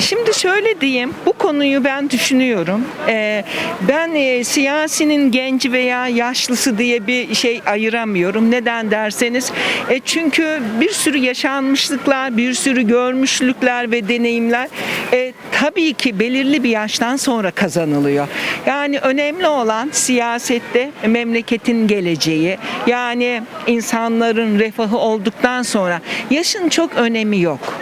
Şimdi şöyle diyeyim, bu konuyu ben düşünüyorum. Ee, ben e, siyasinin genç veya yaşlısı diye bir şey ayıramıyorum. Neden derseniz, e, çünkü bir sürü yaşanmışlıklar, bir sürü görmüşlükler ve deneyimler e, tabii ki belirli bir yaştan sonra kazanılıyor. Yani önemli olan siyasette memleketin geleceği, yani insanların refahı olduktan sonra yaşın çok önemi yok.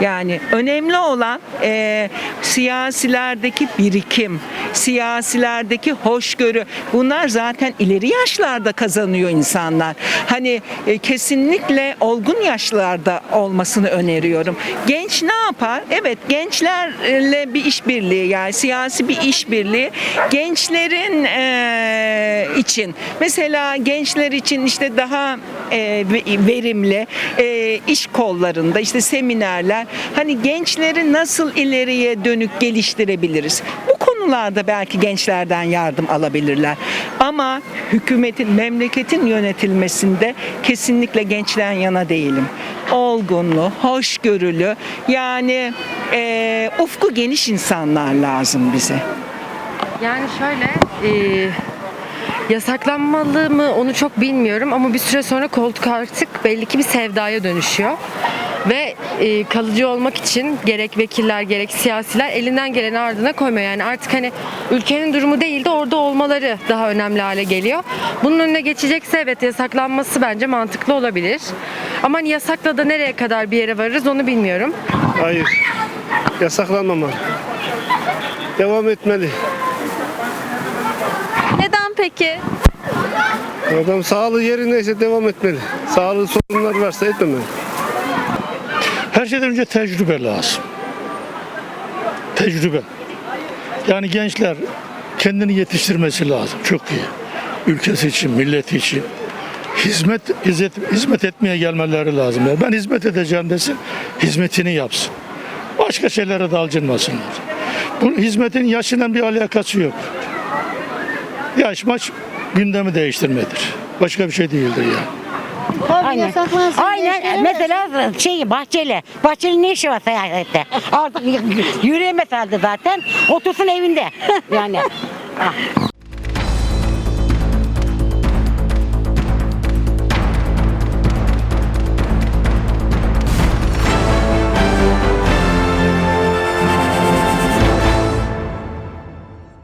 Yani önemli olan e, siyasilerdeki birikim, siyasilerdeki hoşgörü. Bunlar zaten ileri yaşlarda kazanıyor insanlar. Hani e, kesinlikle olgun yaşlarda olmasını öneriyorum. Genç ne yapar? Evet gençlerle bir işbirliği yani siyasi bir işbirliği gençlerin e, için mesela gençler için işte daha e, ve- verimli e, iş kollarında işte seminerler hani gençleri nasıl ileriye dönük geliştirebiliriz? Bu konularda belki gençlerden yardım alabilirler. Ama hükümetin, memleketin yönetilmesinde kesinlikle gençten yana değilim. Olgunlu, hoşgörülü yani e, ufku geniş insanlar lazım bize. Yani şöyle e, yasaklanmalı mı onu çok bilmiyorum ama bir süre sonra koltuk artık belli ki bir sevdaya dönüşüyor. Ve e, kalıcı olmak için gerek vekiller gerek siyasiler elinden geleni ardına koymuyor. Yani artık hani ülkenin durumu değil de orada olmaları daha önemli hale geliyor. Bunun önüne geçecekse evet yasaklanması bence mantıklı olabilir. Ama hani yasakla da nereye kadar bir yere varırız onu bilmiyorum. Hayır. Yasaklanmamalı. Devam etmeli. Peki? Adam sağlığı yerindeyse devam etmeli. Sağlığı sorunlar varsa etmemeli. Her şeyden önce tecrübe lazım. Tecrübe. Yani gençler kendini yetiştirmesi lazım. Çok iyi. Ülkesi için, milleti için. Hizmet, hizmet, hizmet etmeye gelmeleri lazım. Yani ben hizmet edeceğim desin, hizmetini yapsın. Başka şeylere dalcınmasınlar. Bu hizmetin yaşından bir alakası yok. Yaş maç gündemi değiştirmedir. Başka bir şey değildir yani. Aynen. Aynen. Mesela şey Bahçeli. Bahçeli ne işi var seyahette? Artık yürüyemez halde zaten. Otursun evinde. Yani. Ah.